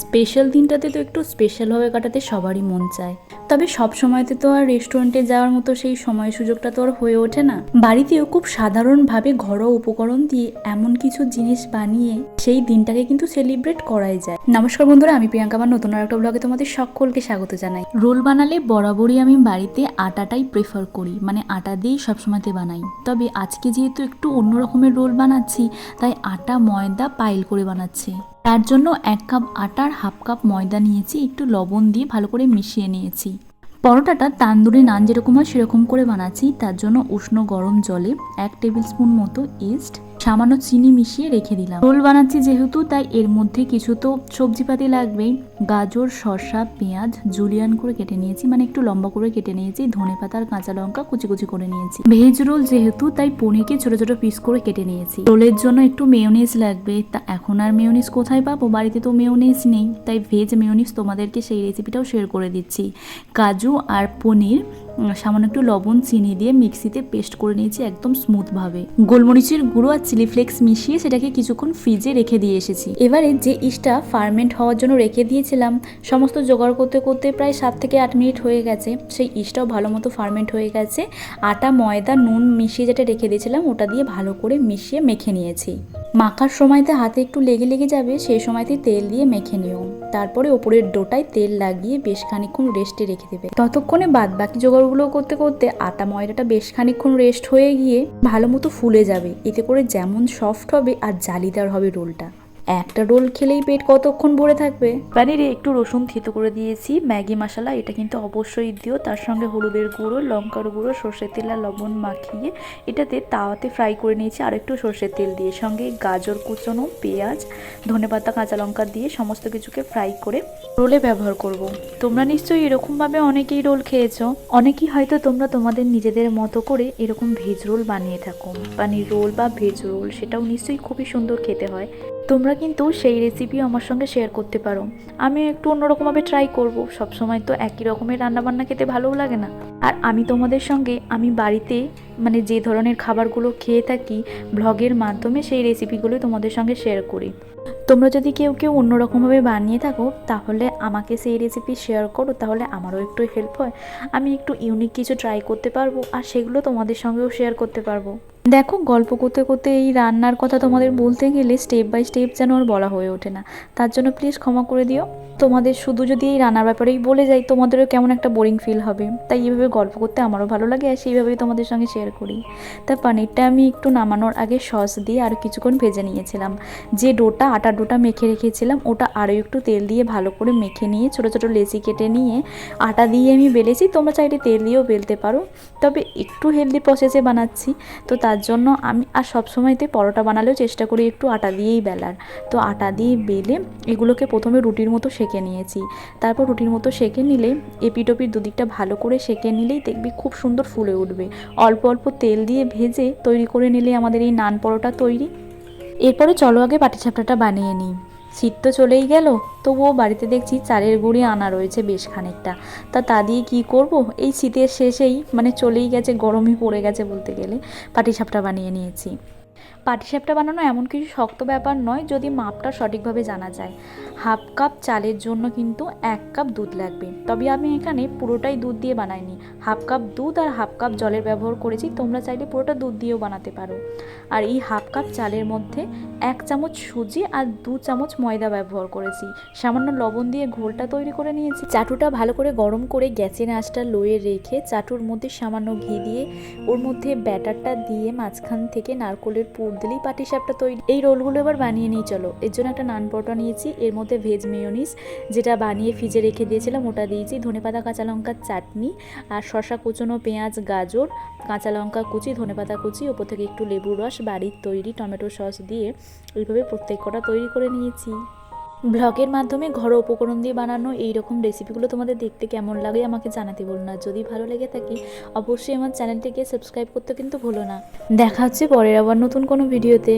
Special দিনটাতে তো একটু স্পেশালভাবে কাটাতে সবারই মন চায়। তবে সব সময়তে তো আর রেস্টুরেন্টে যাওয়ার মতো সেই সময় সুযোগটা তো আর হয়ে ওঠে না। বাড়িতেও খুব সাধারণভাবে ঘরোয়া উপকরণ দিয়ে এমন কিছু জিনিস বানিয়ে সেই দিনটাকে কিন্তু সেলিব্রেট করাই যায়। নমস্কার বন্ধুরা, আমি প্রিয়াঙ্কা আমার নতুন আর একটা ব্লগে তোমাদের সকলকে স্বাগত জানাই। রোল বানালে বরাবরই আমি বাড়িতে আটাটাই প্রেফার করি মানে আটা দিয়েই সবসময়তে বানাই। তবে আজকে যেহেতু একটু অন্য রকমের রোল বানাচ্ছি, তাই আটা ময়দা পাইল করে বানাচ্ছি। তার জন্য এক কাপ আটার হাফ কাপ ময়দা নিয়েছি, একটু লবণ দিয়ে ভালো করে মিশিয়ে নিয়েছি। পরোটাটা তান্দুরি নান যেরকম হয় সেরকম করে বানাচ্ছি, তার জন্য উষ্ণ গরম জলে এক টেবিল স্পুন মতো ইস্ট সামান্য চিনি মিশিয়ে রেখে দিলাম। রোল বানাচ্ছি যেহেতু, তাই এর মধ্যে কিছু তো সবজিপাতি লাগবেই। গাজর, শসা, পেঁয়াজ, জুলিয়ান করে কেটে নিয়েছি। মানে একটু লম্বা করে কেটে নিয়েছি। ধনে পাতা আর কাঁচা লঙ্কা কুচি কুচি করে নিয়েছি। ভেজ রোল যেহেতু, তাই পনিরকে ছোট ছোট পিস করে কেটে নিয়েছি। রোলের জন্য একটু মেয়োনিজ লাগবে। তা এখন আর মেয়োনিজ কোথায় পাবো? বাড়িতে তো মেয়োনিজ নেই। তাই ভেজ মেয়োনিজ তোমাদেরকে সেই রেসিপিটাও শেয়ার করে দিচ্ছি। কাজু আর পনির সামান্য একটু লবণ, চিনি দিয়ে মিক্সিতে পেস্ট করে নিয়েছি একদম স্মুথভাবে। গোলমরিচের গুঁড়ো আর চিলি ফ্লেক্স মিশিয়ে সেটাকে কিছুক্ষণ ফ্রিজে রেখে দিয়ে এসেছি। এবারে যে ইস্টটা ফার্মেন্ট হওয়ার জন্য রেখে দিয়েছিলাম, সমস্ত জোগাড় করতে করতে প্রায় সাত থেকে আট মিনিট হয়ে গেছে। সেই ইস্টটাও ভালো মতো ফার্মেন্ট হয়ে গেছে। আটা, ময়দা, নুন মিশিয়ে যেটা রেখে দিয়েছিলাম, ওটা দিয়ে ভালো করে মিশিয়ে মেখে নিয়েছি। মাখার সময়তে হাতে একটু লেগে লেগে যাবে, সেই সময়তে তেল দিয়ে মেখে নিও। তারপরে ওপরের ডোটায় তেল লাগিয়ে বেশ খানিক্ষণ রেস্টে রেখে দেবে। ততক্ষণে বাদ বাকি জোগাড়গুলো করতে করতে আটা ময়দাটা বেশ খানিক্ষণ রেস্ট হয়ে গিয়ে ভালো মতো ফুলে যাবে। এতে করে যেমন সফট হবে আর জালিদার হবে রোলটা। একটা রোল খেলেই পেট কতক্ষণ ভরে থাকবে? পানিরে একটু রসুন থেতো করে দিয়েছি, ম্যাগি মশলা, এটা কিন্তু অবশ্যই দিও। তার সঙ্গে হলুদের গুঁড়ো, লঙ্কার গুঁড়ো, সর্ষের তেল আর লবণ মাখিয়ে এটাতে তাওয়াতে ফ্রাই করে নিয়েছি। আর একটু সর্ষের তেল দিয়ে সঙ্গে গাজর কুচনো পেঁয়াজ ধনেপাতা কাঁচা লঙ্কা দিয়ে সমস্ত কিছুকে ফ্রাই করে রোলে ব্যবহার করব। তোমরা নিশ্চয়ই এরকমভাবে অনেকেই রোল খেয়েছো। অনেকেই হয়তো তোমরা তোমাদের নিজেদের মতো করে এরকম ভেজ রোল বানিয়ে থাকো। পানির রোল বা ভেজ রোল, সেটাও নিশ্চয়ই খুবই সুন্দর খেতে হয়। তোমরা কিন্তু সেই রেসিপিও আমার সঙ্গে শেয়ার করতে পারো। আমি একটু অন্যরকমভাবে ট্রাই করব। সবসময় তো একই রকমের রান্নাবান্না খেতে ভালোও লাগে না। আর আমি তোমাদের সঙ্গে, আমি বাড়িতে মানে যে ধরনের খাবারগুলো খেয়ে থাকি ব্লগের মাধ্যমে সেই রেসিপিগুলো তোমাদের সঙ্গে শেয়ার করি। তোমরা যদি কেউ কেউ অন্যরকমভাবে বানিয়ে থাকো, তাহলে আমাকে সেই রেসিপি শেয়ার করো, তাহলে আমারও একটু হেল্প হয়। আমি একটু ইউনিক কিছু ট্রাই করতে পারব, আর সেগুলো তোমাদের সঙ্গেও শেয়ার করতে পারব। দেখো, গল্প করতে করতে এই রান্নার কথা তোমাদের বলতে গেলে স্টেপ বাই স্টেপ যেন আর বলা হয়ে ওঠে না। তার জন্য প্লিজ ক্ষমা করে দিও। তোমাদের শুধু যদি এই রান্নার ব্যাপারেই বলে যাই, তোমাদেরও কেমন একটা বোরিং ফিল হবে। তাই এইভাবে গল্প করতে আমারও ভালো লাগে, আর সেইভাবেই তোমাদের সঙ্গে শেয়ার করি। তা পানিরটা আমি একটু নামানোর আগে সস দিয়ে আর কিছুক্ষণ ভেজে নিয়েছিলাম। যে ডোটা, আটা ডোটা মেখে রেখেছিলাম, ওটা আরও একটু তেল দিয়ে ভালো করে মেখে নিয়ে ছোটো ছোটো লেচি কেটে নিয়ে আটা দিয়ে আমি বেলেছি। তোমরা চাইলে তেল দিয়েও বেলতে পারো। তবে একটু হেলদি প্রসেসে বানাচ্ছি। তো তার জন্য আমি আর সব সময়তে পরোটা বানালেও চেষ্টা করি একটু আটা দিয়েই বেলার। তো আটা দিয়ে বেলে এগুলোকে প্রথমে রুটির মতো সেঁকে নিয়েছি। তারপর রুটির মতো সেঁকে নিলে এপিটোপির দুদিকটা ভালো করে সেঁকে নিলেই দেখবি খুব সুন্দর ফুলে উঠবে। অল্প অল্প তেল দিয়ে ভেজে তৈরি করে নিলে আমাদের এই নান পরোটা তৈরি। এরপরে চলো আগে পাটিসাপটাটা বানিয়ে নিই। শীত তো চলেই গেল, তবুও বাড়িতে দেখছি চালের গুঁড়ি আনা রয়েছে বেশ খানিকটা। তা তা দিয়ে কী করব? এই শীতের শেষেই মানে চলেই গেছে, গরমই পড়ে গেছে বলতে গেলে, পাটিসাপটা বানিয়ে নিয়েছি। পাটিসাপটা বানানো এমন কিছু শক্ত ব্যাপার নয়, যদি মাপটা সঠিকভাবে জানা যায়। হাফ কাপ চালের জন্য কিন্তু এক কাপ দুধ লাগবে। তবে আমি এখানে পুরোটাই দুধ দিয়ে বানাইনি হাফ কাপ দুধ আর হাফ কাপ জলের ব্যবহার করেছি, তোমরা চাইলে পুরোটা দুধ দিয়েও বানাতে পারো। আর এই হাফ কাপ চালের মধ্যে এক চামচ সুজি আর দু চামচ ময়দা ব্যবহার করেছি। সামান্য লবণ দিয়ে ঘোলটা তৈরি করে নিয়েছি। চাটুটা ভালো করে গরম করে গ্যাসের আঁচটা লোয়ে রেখে চাটুর মধ্যে সামান্য ঘি দিয়ে ওর মধ্যে ব্যাটারটা দিয়ে মাঝখান থেকে নারকোলের পুর দিলেই পাটিসাপটা তৈরি। এই রোলগুলো এবার বানিয়ে নিই চলো। এর জন্য একটা নান পরোটা নিয়েছি, এর মধ্যে ভেজ মেয়নিস, যেটা বানিয়ে ফ্রিজে রেখে দিয়েছিলাম, ওটা দিয়েছি। ধনেপাতা, কাঁচা লঙ্কার চাটনি আর শশা কুচনো পেঁয়াজ, গাজর, কাঁচা লঙ্কা কুচি, ধনেপাতা কুচি ওপর থেকে একটু লেবুর রস, বাড়ির তৈরি টমেটো সস দিয়ে এইভাবে প্রত্যেক কটা তৈরি করে নিয়েছি। ব্লগের মাধ্যমে ঘরোয়া উপকরণ দিয়ে বানানো এই রকম রেসিপিগুলো তোমাদের দেখতে কেমন লাগে আমাকে জানাতে বলো না। যদি ভালো লেগে থাকে, অবশ্যই আমার চ্যানেলটিকে সাবস্ক্রাইব করতে কিন্তু ভুলো না। দেখা হচ্ছে পরের আবার নতুন কোনো ভিডিওতে।